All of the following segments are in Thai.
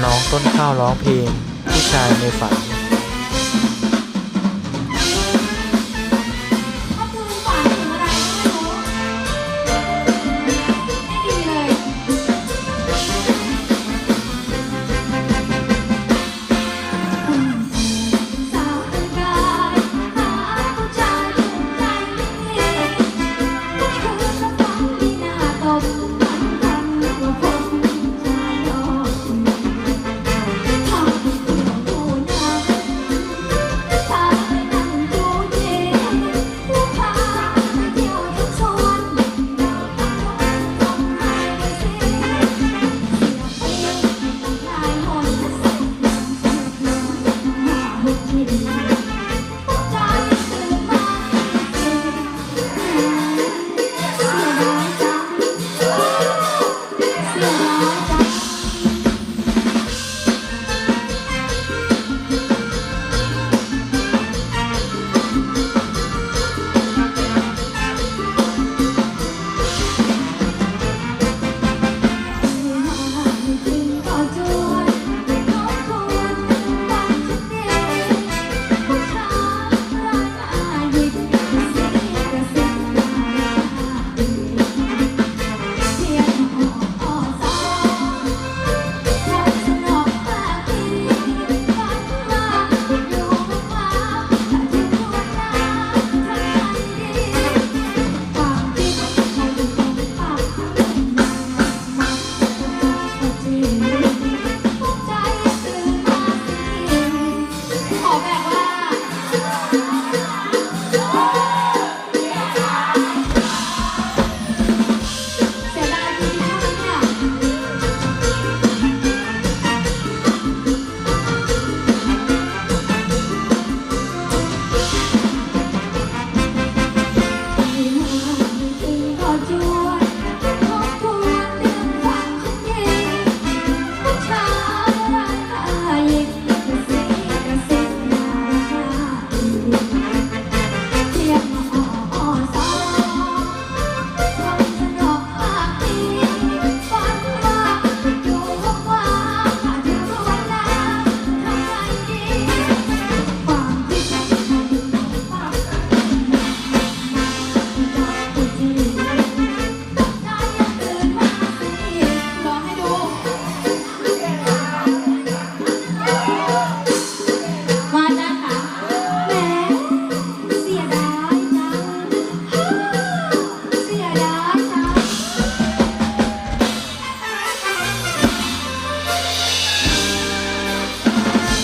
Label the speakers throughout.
Speaker 1: น้องต้นข้าวร้องเพลง ผู้ชายในฝัน
Speaker 2: Bye.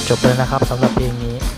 Speaker 2: จบเลย
Speaker 1: นะครับสำหรับเพลงนี้